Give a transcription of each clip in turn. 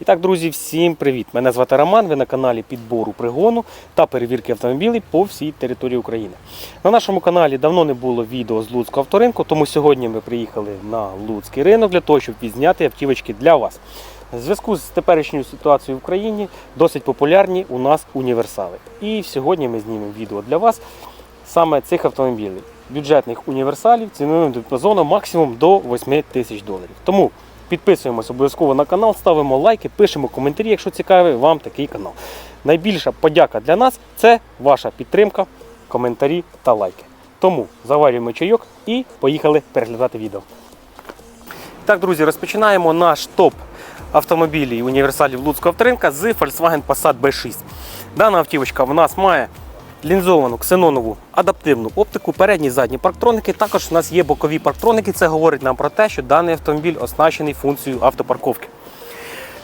І так, друзі, всім привіт! Мене звати Роман, ви на каналі підбору пригону та перевірки автомобілів по всій території України. На нашому каналі давно не було відео з Луцького авторинку, тому сьогодні ми приїхали на Луцький ринок для того, щоб відзняти автівочки для вас. В зв'язку з теперішньою ситуацією в країні досить популярні у нас універсали. І сьогодні ми знімемо відео для вас саме цих автомобілів. Бюджетних універсалів ціновим діапазоном максимум до 8 тисяч доларів. Тому підписуємось обов'язково на канал, ставимо лайки, пишемо коментарі, якщо цікавий вам такий канал. Найбільша подяка для нас це ваша підтримка, коментарі та лайки. Тому заварюємо чайок і поїхали переглядати відео. Так, друзі, розпочинаємо наш топ автомобілів універсалів Луцького авторинка з Volkswagen Passat B6. Дана автівочка в нас має лінзовану ксенонову адаптивну оптику, передні і задні парктроники. Також у нас є бокові парктроники. Це говорить нам про те, що даний автомобіль оснащений функцією автопарковки.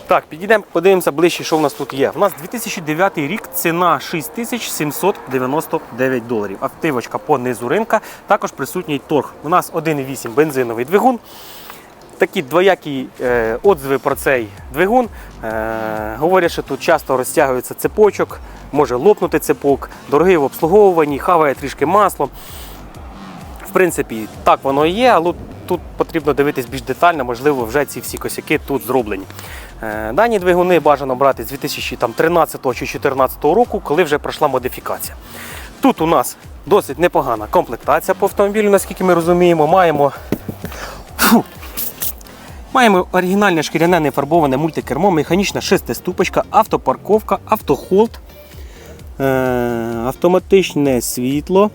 Так, підійдемо, подивимося ближче, що в нас тут є. У нас 2009 рік, ціна 6799 доларів. Автивочка по низу ринка, також присутній торг. У нас 1,8 бензиновий двигун. Такі двоякі е, отзиви про цей двигун. Е, говорять, що тут часто розтягується цепочок, може лопнути цепок, дорогий в обслуговуванні, хаває трішки масло. В принципі, так воно і є, але тут потрібно дивитись більш детально, можливо, вже ці всі косяки тут зроблені. Е, Дані двигуни бажано брати з 2013 чи 2014 року, коли вже пройшла модифікація. Тут у нас досить непогана комплектація по автомобілю, наскільки ми розуміємо. Маємо, Фу. Маємо оригінальне шкіряне нефарбоване мультикермо, механічна шестиступочка, автопарковка, автохолд, е, автоматичне світло.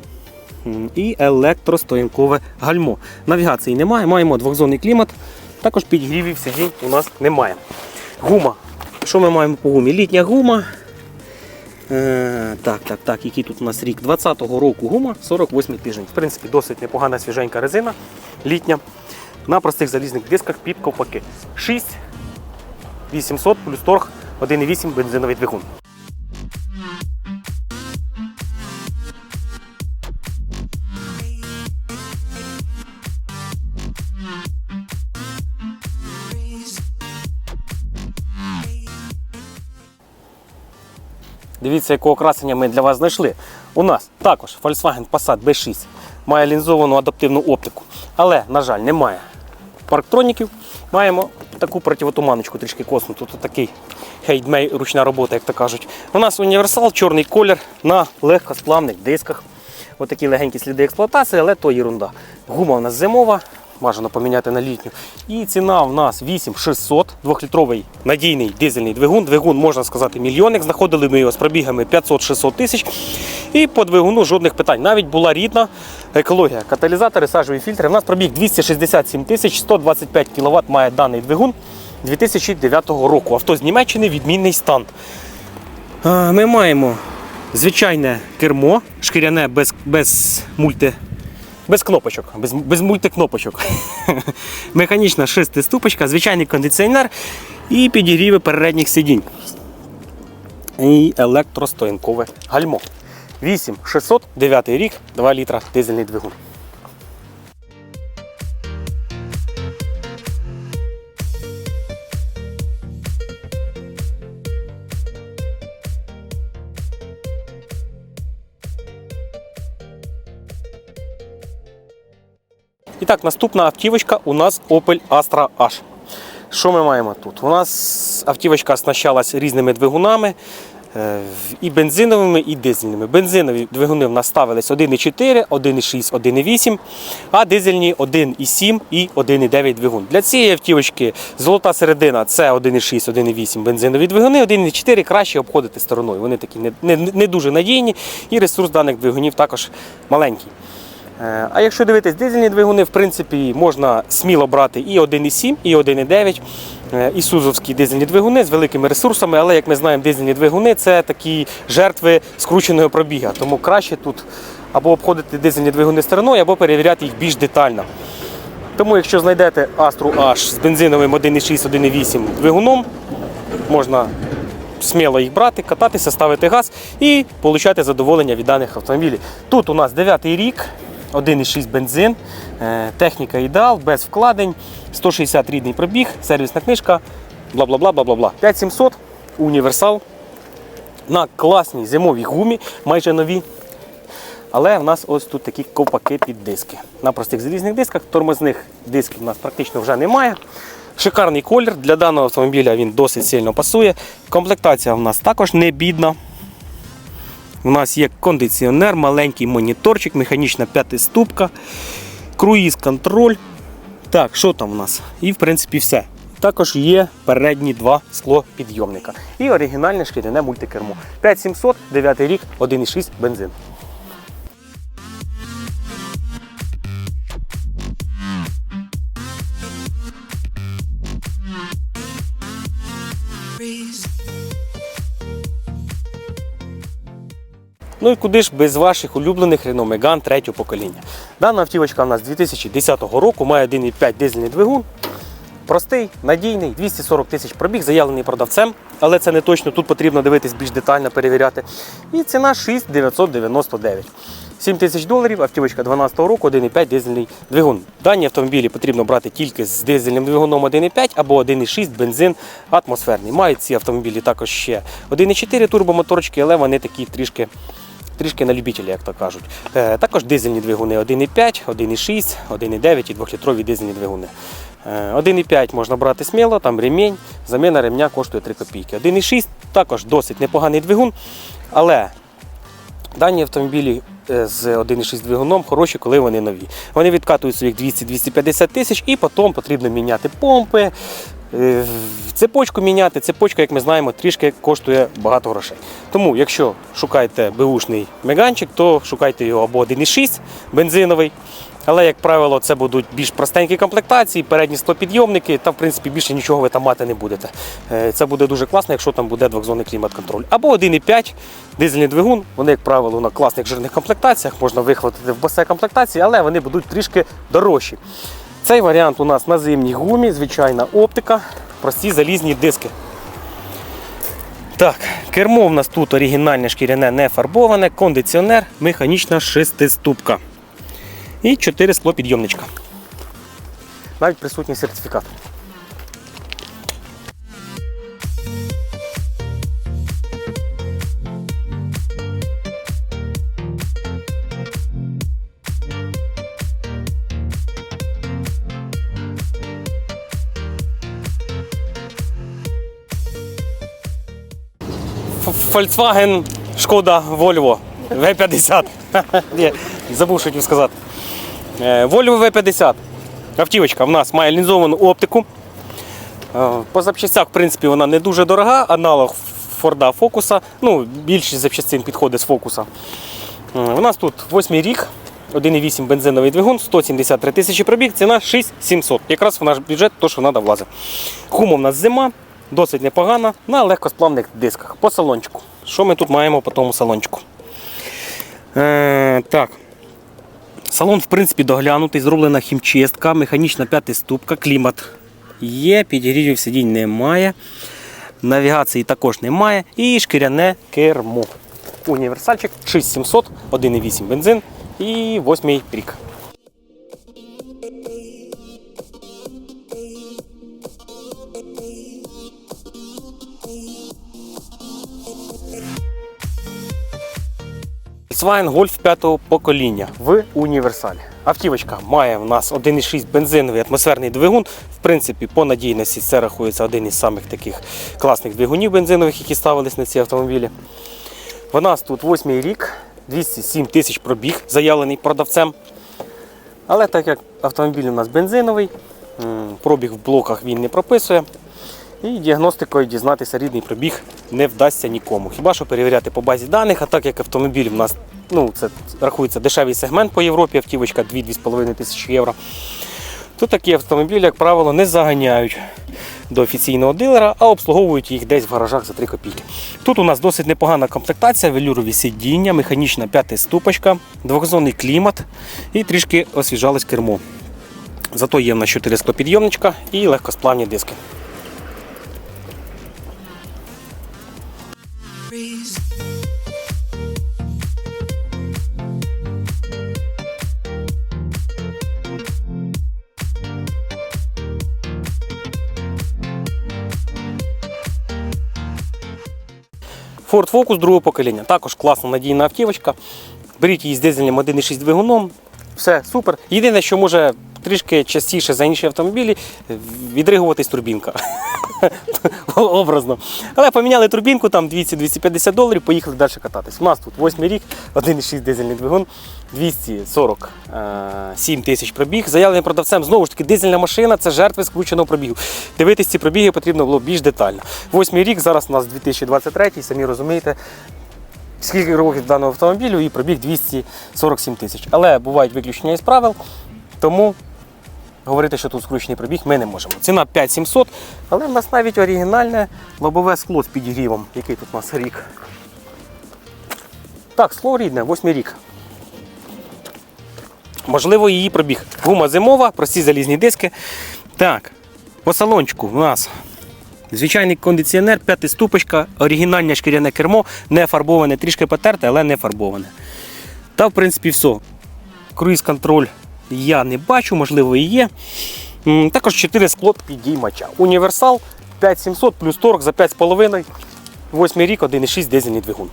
І електростоянкове гальмо. Навігації немає, маємо двохзонний клімат, також підігрівів сидінь у нас немає. Гума. Що ми маємо по гумі? Літня гума. Е, так, так, так, який тут у нас рік? 20-го року гума, 48 тиждень. В принципі, досить непогана свіженька резина літня. На простих залізних дисках під ковпаки. 6 800 плюс торг 1,8 бензиновий двигун. Дивіться, якого красення ми для вас знайшли. У нас також Volkswagen Passat B6 має лінзовану адаптивну оптику, але, на жаль, немає парктроніків. Маємо таку противотуманочку, трішки коснуту. Тут такий хейдмей, ручна робота, як то кажуть. У нас універсал, чорний колір на легкосплавних дисках. Отакі легенькі сліди експлуатації, але то ерунда. Гума у нас зимова, бажано поміняти на літню. І ціна в нас 8600, 2-літровий надійний дизельний двигун. Двигун, можна сказати, мільйонник. Знаходили ми його з пробігами 500-600 тисяч. І по двигуну жодних питань. Навіть була рідна екологія. Каталізатори, сажові фільтри. У нас пробіг 267 тисяч, 125 кВт має даний двигун 2009 року. Авто з Німеччини, відмінний стан. Ми маємо звичайне кермо, шкіряне без, без мульти. Без кнопочок, без, без мультикнопочок. Механічна шестиступочка, звичайний кондиціонер і підігріви передніх сидінь. І електростоянкове гальмо. 8609 рік, 2 літра дизельний двигун. І так, наступна автівочка у нас Opel Astra H. Що ми маємо тут? У нас автівочка оснащалась різними двигунами. е, І бензиновими, і дизельними. Бензинові двигуни в нас ставились 1,4, 1,6, 1,8, а дизельні 1,7 і 1,9 двигун. Для цієї автівочки золота середина це 1,6, 1,8 бензинові двигуни, 1,4 краще обходити стороною. Вони такі не, не, не дуже надійні, і ресурс даних двигунів також маленький. Е, А якщо дивитись дизельні двигуни, в принципі, можна сміло брати і 1,7, і 1,9, е, і сузовські дизельні двигуни з великими ресурсами, але як ми знаємо, дизельні двигуни це такі жертви скрученого пробіга. Тому краще тут або обходити дизельні двигуни стороною, або перевіряти їх більш детально. Тому, якщо знайдете Astra H з бензиновим 1,6, 1,8 двигуном, можна сміло їх брати, кататися, ставити газ і отримати задоволення від даних автомобілів. Тут у нас 9 рік, 1,6 бензин, е, техніка ідеал, без вкладень, 160 рідний пробіг, сервісна книжка бла-бла-бла, бла-бла-бла. 5700 універсал на класній зимовій гумі, майже нові. Але в нас ось тут такі ковпаки під диски. На простих залізних дисках, тормозних дисків у нас практично вже немає. Шикарний колір. Для даного автомобіля він досить сильно пасує. Комплектація в нас також не бідна. У нас є кондиціонер, маленький моніторчик, механічна п'ятиступка, круїз контроль. Так, що там у нас? І в принципі все. Також є передні два склопідйомника. І оригінальне шкіряне мультикермо. 5700, 9 рік, 1,6 бензин. Ну і куди ж без ваших улюблених Renault Megane третього покоління. Дана автівочка у нас 2010 року, має 1,5 дизельний двигун. Простий, надійний, 240 тисяч пробіг, заявлений продавцем, але це не точно, тут потрібно дивитись більш детально, перевіряти. І ціна 6,999. 7 тисяч доларів, автівочка 12 року, 1,5 дизельний двигун. Дані автомобілі потрібно брати тільки з дизельним двигуном 1,5 або 1,6 бензин атмосферний. Мають ці автомобілі також ще 1,4 турбомоторчики, але вони такі трішки трішки на любителя, як то кажуть. Е, також дизельні двигуни 1,5, 1,6, 1,9 і 2-літрові дизельні двигуни. Е, 1,5 можна брати сміло, там ремінь, заміна ремня коштує 3 копійки. 1,6 також досить непоганий двигун, але дані автомобілі е, з 1,6 двигуном хороші, коли вони нові. Вони відкатують своїх 200-250 тисяч і потім потрібно міняти помпи, е, цепочку міняти. Цепочка, як ми знаємо, трішки коштує багато грошей. Тому, якщо шукаєте беушний меганчик, то шукайте його або 1,6 бензиновий. Але, як правило, це будуть більш простенькі комплектації, передні склопідйомники, та в принципі більше нічого ви там мати не будете. Е, Це буде дуже класно, якщо там буде двохзонний клімат-контроль. Або 1,5 дизельний двигун. Вони, як правило, на класних жирних комплектаціях можна вихватити в басе комплектації, але вони будуть трішки дорожчі. Цей варіант у нас на зимній гумі, звичайна оптика, прості залізні диски. Так, кермо в нас тут оригінальне шкіряне не фарбоване, кондиціонер, механічна шестиступка. І 4 склопідйомничка. Навіть присутній сертифікат. Volkswagen, Шкода, Volvo, V50. Забув, що хотів сказати. Е, Volvo V50. Автівочка в нас має лінзовану оптику. Е, По запчастях, в принципі, вона не дуже дорога, аналог Форда Фокуса. Ну, більшість запчастин підходить з Фокуса. Е, У нас тут 8 рік, 1,8 бензиновий двигун, 173 тисячі пробіг, ціна 6700. Якраз в наш бюджет, то, що треба влазить. Гума в нас зима, досить непогана, на легкосплавних дисках. По салончику. Що ми тут маємо по тому салончику? Е, так. Салон, в принципі, доглянутий, зроблена хімчистка, механічна п'ятиступка, клімат є, підігрівів сидінь немає, навігації також немає і шкіряне кермо. Універсальчик 6700, 1,8 бензин і 8 рік. Volkswagen Golf 5 покоління в універсалі. Автівочка має в нас 1,6 бензиновий атмосферний двигун. В принципі, по надійності це рахується один із самих таких класних двигунів бензинових, які ставились на ці автомобілі. У нас тут 8 рік, 207 тисяч пробіг, заявлений продавцем. Але так як автомобіль у нас бензиновий, пробіг в блоках він не прописує. І діагностикою дізнатися рідний пробіг не вдасться нікому. Хіба що перевіряти по базі даних, а так як автомобіль в нас ну, це рахується дешевий сегмент по Європі, автівочка 2-2,5 тисячі євро. То такі автомобілі, як правило, не заганяють до офіційного дилера, а обслуговують їх десь в гаражах за 3 копійки. Тут у нас досить непогана комплектація, велюрові сидіння, механічна п'ятиступочка, двохзонний клімат і трішки освіжалось кермо. Зато є в нас 4 склопідйомничка і легкосплавні диски. Ford Focus другого покоління. Також класна надійна автівочка. Беріть її з дизельним 1,6 двигуном. Все супер. Єдине, що може трішки частіше за інші автомобілі відригуватись турбінка. Образно. Але поміняли турбінку, там 200-250 доларів, поїхали далі кататись. У нас тут 8 рік, 1,6 дизельний двигун, 247 тисяч пробіг. Заявлений продавцем, знову ж таки, дизельна машина це жертви скрученого пробігу. Дивитись ці пробіги потрібно було більш детально. Восьмий рік, зараз у нас 2023, самі розумієте, скільки років даного автомобілю і пробіг 247 тисяч. Але бувають виключення із правил, тому говорити, що тут скручений пробіг, ми не можемо. Ціна 5700, але в нас навіть оригінальне лобове скло з підігрівом. Який тут у нас рік? Так, скло рідне, 8 рік. Можливо, її пробіг. Гума зимова, прості залізні диски. Так, по салончику у нас звичайний кондиціонер, п'ятиступочка, оригінальне шкіряне кермо, не фарбоване, трішки потерте, але не фарбоване. Та, в принципі, все. Круїз-контроль я не бачу, можливо, і є. Також 4 скло підіймача. Універсал 5700 плюс торг за 5,5. 8 рік, 1,6 дизельний двигун.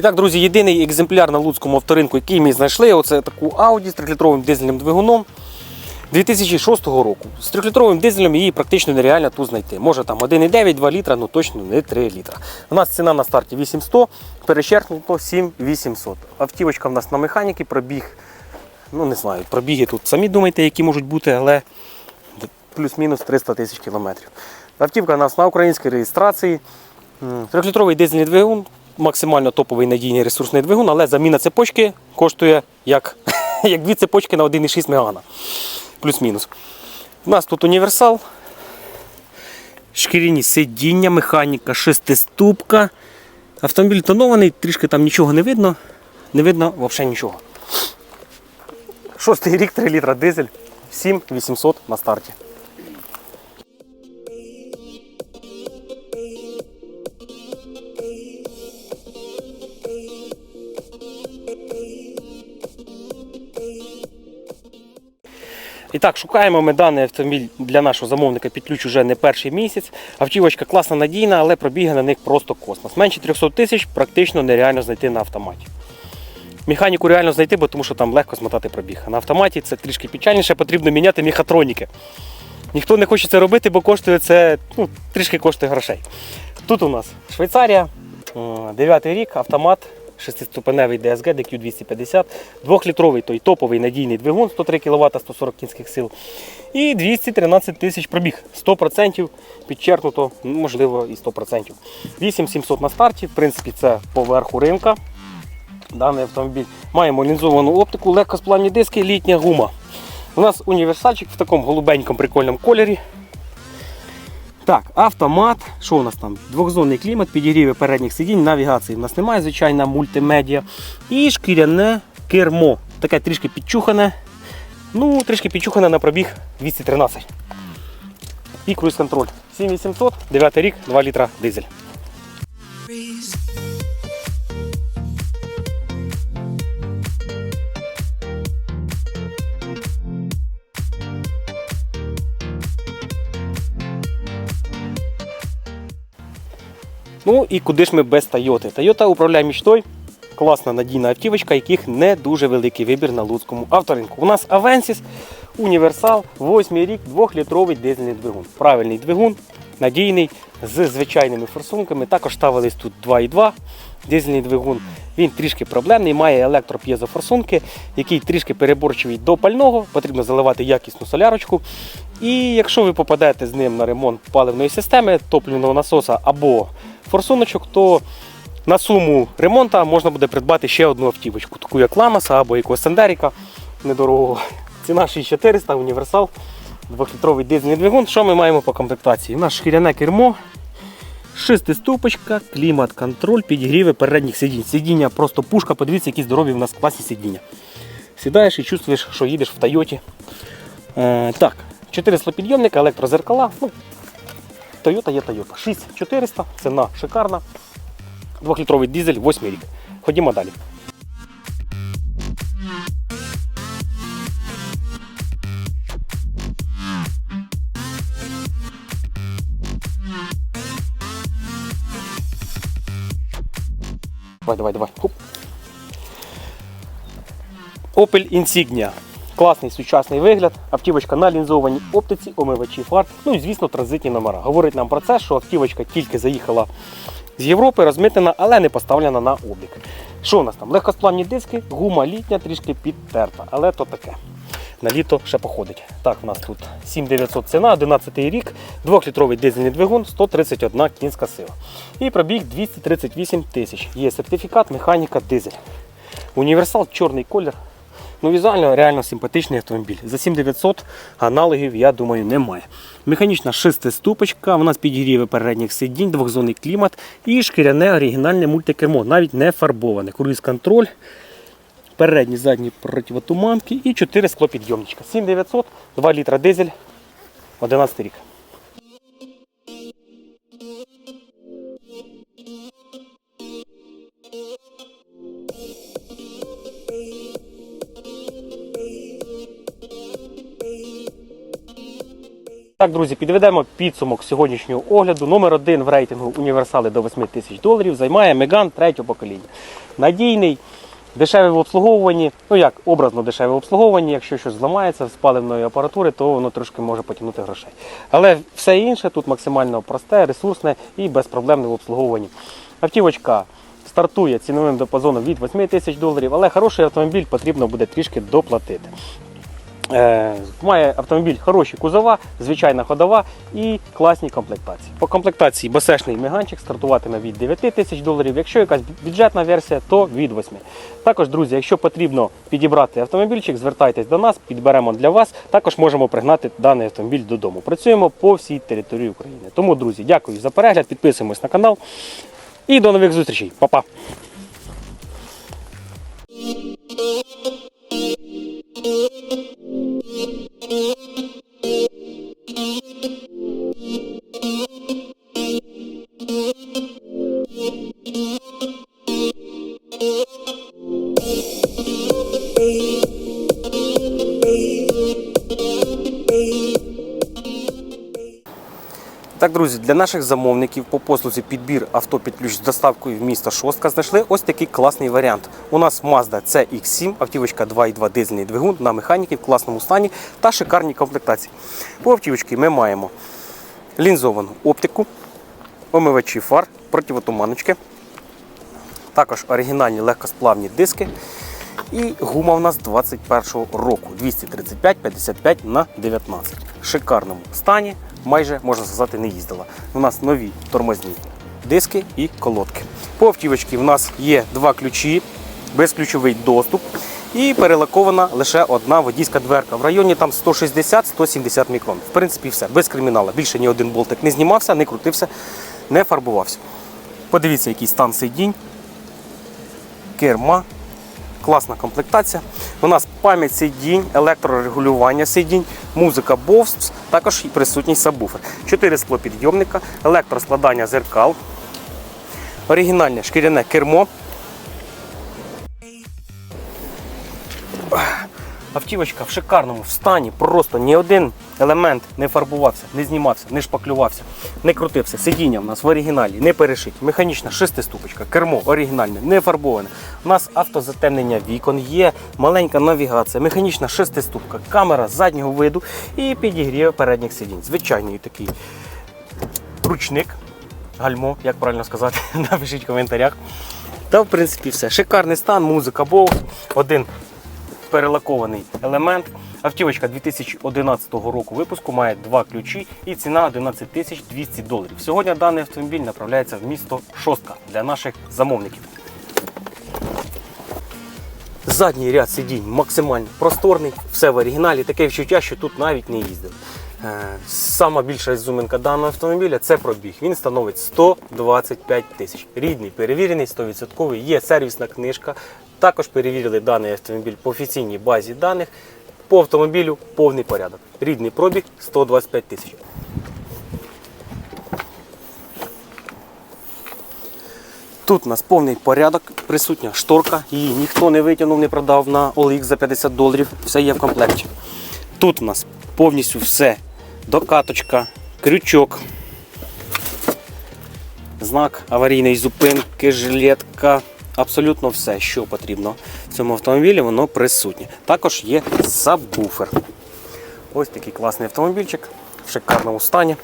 І так, друзі, єдиний екземпляр на Луцькому авторинку, який ми знайшли, оце таку Audi з 3-літровим дизельним двигуном 2006 року. З 3-літровим дизелем її практично нереально тут знайти. Може там 1,9, 2 літра, ну точно не 3 літра. У нас ціна на старті 8100, перечеркнуто 7800. Автівочка в нас на механіки, пробіг, ну не знаю, пробіги тут самі думайте, які можуть бути, але плюс-мінус 300 тисяч кілометрів. Автівка у нас на українській реєстрації. Трьохлітровий дизельний двигун, максимально топовий надійний ресурсний двигун, але заміна цепочки коштує як, як дві цепочки на 1,6 Мегана. Плюс-мінус. У нас тут універсал. Шкіряні сидіння, механіка, шестиступка. Автомобіль тонований, трішки там нічого не видно. Не видно взагалі нічого. Шостий рік, 3 літра дизель, 7800 на старті. Так, шукаємо ми даний автомобіль для нашого замовника під ключ уже не перший місяць. Автівочка класна надійна, але пробіги на них просто космос. Менше 300 тисяч практично нереально знайти на автоматі. Механіку реально знайти, бо тому що там легко змотати пробіг. А на автоматі це трішки печальніше, потрібно міняти мехатроніки. Ніхто не хоче це робити, бо коштує це ну, трішки коштує грошей. Тут у нас Швейцарія, 9 рік, автомат, 6-ступеневий DSG DQ250, 2-літровий той топовий надійний двигун 103 кВт 140 кінських сил. І 213 тисяч пробіг. 100% підчеркнуто, ну, можливо, і 100%. 8700 на старті, в принципі, це поверху ринка. Даний автомобіль. Маємо лінзовану оптику, легкосплавні диски, літня гума. У нас універсальчик в такому голубенькому прикольному кольорі. Так, автомат. Що у нас там? Двохзонний клімат, підігріви передніх сидінь, навігації в нас немає, звичайна мультимедіа. І шкіряне кермо. Таке трішки підчухане. Ну, трішки підчухане на пробіг 213. І круїз контроль. 7800, 9 рік, 2 літра дизель. Ну і куди ж ми без Тойоти? Toyota управляє мічтою. Класна надійна автівочка, яких не дуже великий вибір на Луцькому авторинку. У нас Avensis, універсал, 8 рік, 2-літровий дизельний двигун. Правильний двигун, надійний, з звичайними форсунками. Також ставились тут 2,2 дизельний двигун. Він трішки проблемний, має електроп'єзофорсунки, який трішки переборчивий до пального, потрібно заливати якісну солярочку. І якщо ви попадете з ним на ремонт паливної системи, топливного насоса або форсуночок, то на суму ремонту можна буде придбати ще одну автівочку, таку як Ламаса або якогось Сандеріка недорогого. Ціна 6400, універсал, 2-літровий дизельний двигун. Що ми маємо по комплектації? У нас шкіряне кермо, шестиступочка, клімат-контроль, підігріви передніх сидінь. Сидіння просто пушка, подивіться, які здорові в нас класні сидіння. Сідаєш і чувствуєш, що їдеш в Тойоті. Е, так, 4 слопідйомника, електрозеркала. Ну, Toyota є Toyota. 6400, ціна шикарна. Двохлітровий дизель, 8 рік. Ходімо далі. Давай, давай, давай. Хоп. Opel Insignia. Класний сучасний вигляд, автівочка на лінзованій оптиці, омивачі фар, ну і звісно транзитні номера. Говорить нам про це, що автівочка тільки заїхала з Європи, розмитнена, але не поставлена на облік. Що у нас там? Легкосплавні диски, гума літня, трішки підтерта, але то таке. На літо ще походить. Так, у нас тут 7900 ціна, 11 рік, 2-літровий дизельний двигун, 131 кінська сила. І пробіг 238 тисяч. Є сертифікат, механіка, дизель. Універсал, чорний колір. Ну, візуально реально симпатичний автомобіль. За 7900 аналогів, я думаю, немає. Механічна шестиступочка, у нас підігріви передніх сидінь, двохзонний клімат і шкіряне оригінальне мультикермо, навіть не фарбоване. Круїз контроль, передні, задні противотуманки і 4 склопідйомничка. 7900, 2 літра дизель, 11 рік. Так, друзі, підведемо підсумок сьогоднішнього огляду. Номер один в рейтингу універсали до 8 тисяч доларів займає Меган третього покоління. Надійний, дешевий в обслуговуванні, ну як образно дешеве в обслуговуванні. Якщо щось зламається з паливної апаратури, то воно трошки може потягнути грошей. Але все інше тут максимально просте, ресурсне і безпроблемне в обслуговуванні. Автівочка стартує ціновим диапазоном від 8 тисяч доларів, але хороший автомобіль потрібно буде трішки доплатити. Е, Має автомобіль хороші кузова, звичайна ходова і класні комплектації. По комплектації басешний меганчик стартуватиме від 9 тисяч доларів. Якщо якась бюджетна версія, то від 8. Також, друзі, якщо потрібно підібрати автомобільчик, звертайтесь до нас, підберемо для вас. Також можемо пригнати даний автомобіль додому. Працюємо по всій території України. Тому, друзі, дякую за перегляд, підписуємось на канал і до нових зустрічей. Па-па! Так, друзі, для наших замовників по послузі підбір авто під ключ з доставкою в місто Шостка знайшли ось такий класний варіант. У нас Mazda CX7, автівочка 2.2 дизельний двигун на механіки в класному стані та шикарній комплектації. По автівочці ми маємо лінзовану оптику, омивачі фар, противотуманочки, також оригінальні легкосплавні диски. І гума у нас 21-го року 235-55 на 19. В шикарному стані, майже можна сказати, не їздила. У нас нові тормозні диски і колодки. По автівочці в нас є два ключі, безключовий доступ і перелакована лише одна водійська дверка. В районі там 160-170 мікрон. В принципі, все, без криміналу. Більше ні один болтик не знімався, не крутився, не фарбувався. Подивіться, який стан сидінь, керма. Класна комплектація. У нас пам'ять сидінь, електрорегулювання сидінь, музика Bose, також і присутній сабвуфер. Чотири склопідйомника, електроскладання зеркал, оригінальне шкіряне кермо. Автівочка в шикарному стані, просто ні один елемент не фарбувався, не знімався, не шпаклювався, не крутився. Сидіння в нас в оригіналі не перешить. Механічна шестиступочка, кермо оригінальне, не фарбоване. У нас автозатемнення вікон, є маленька навігація, механічна шестиступка, камера заднього виду і підігрів передніх сидінь. Звичайний такий ручник, гальмо, як правильно сказати, напишіть в коментарях. Та в принципі все. Шикарний стан, музика Bose, один перелакований елемент. Автівочка 2011 року випуску має два ключі і ціна 11 тисяч 200 доларів. Сьогодні даний автомобіль направляється в місто Шостка для наших замовників. Задній ряд сидінь максимально просторний, все в оригіналі. Таке відчуття, що тут навіть не їздив. Е, Сама більша зуминка даного автомобіля це пробіг. Він становить 125 тисяч. Рідний, перевірений, 100%. Є сервісна книжка. Також перевірили даний автомобіль по офіційній базі даних. По автомобілю повний порядок. Рідний пробіг 125 тисяч. Тут у нас повний порядок, присутня шторка, її ніхто не витягнув, не продав на OLX за 50 доларів, все є в комплекті. Тут у нас повністю все. Докаточка, крючок, знак аварійної зупинки, жилетка, Абсолютно все, що потрібно в цьому автомобілі, воно присутнє. Також є сабвуфер. Ось такий класний автомобільчик в шикарному стані.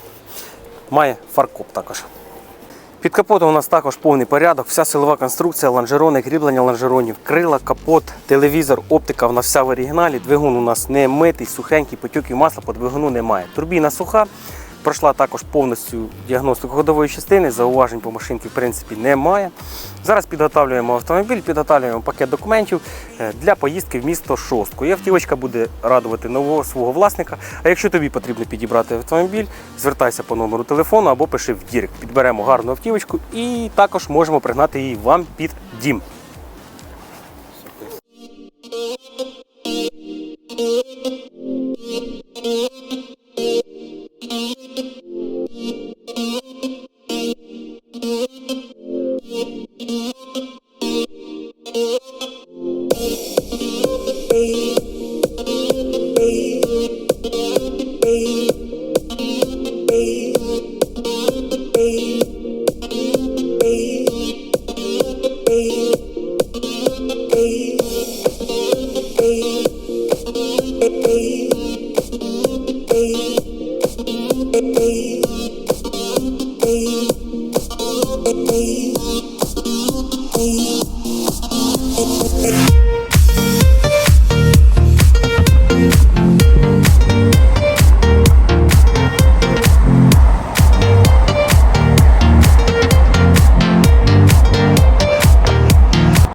Має фаркоп також. Під капотом у нас також повний порядок, вся силова конструкція, лонжерони, кріплення лонжеронів, крила, капот, телевізор, оптика, вона вся в оригіналі. Двигун у нас не митий, сухенький, потьоків масла по двигуну немає. Турбіна суха. Пройшла також повністю діагностику ходової частини, зауважень по машинці в принципі немає. Зараз підготовлюємо автомобіль, підготовлюємо пакет документів е, для поїздки в місто Шостку. І автівочка буде радувати нового свого власника. А якщо тобі потрібно підібрати автомобіль, звертайся по номеру телефону або пиши в Дірект. Підберемо гарну автівочку і також можемо пригнати її вам під дім.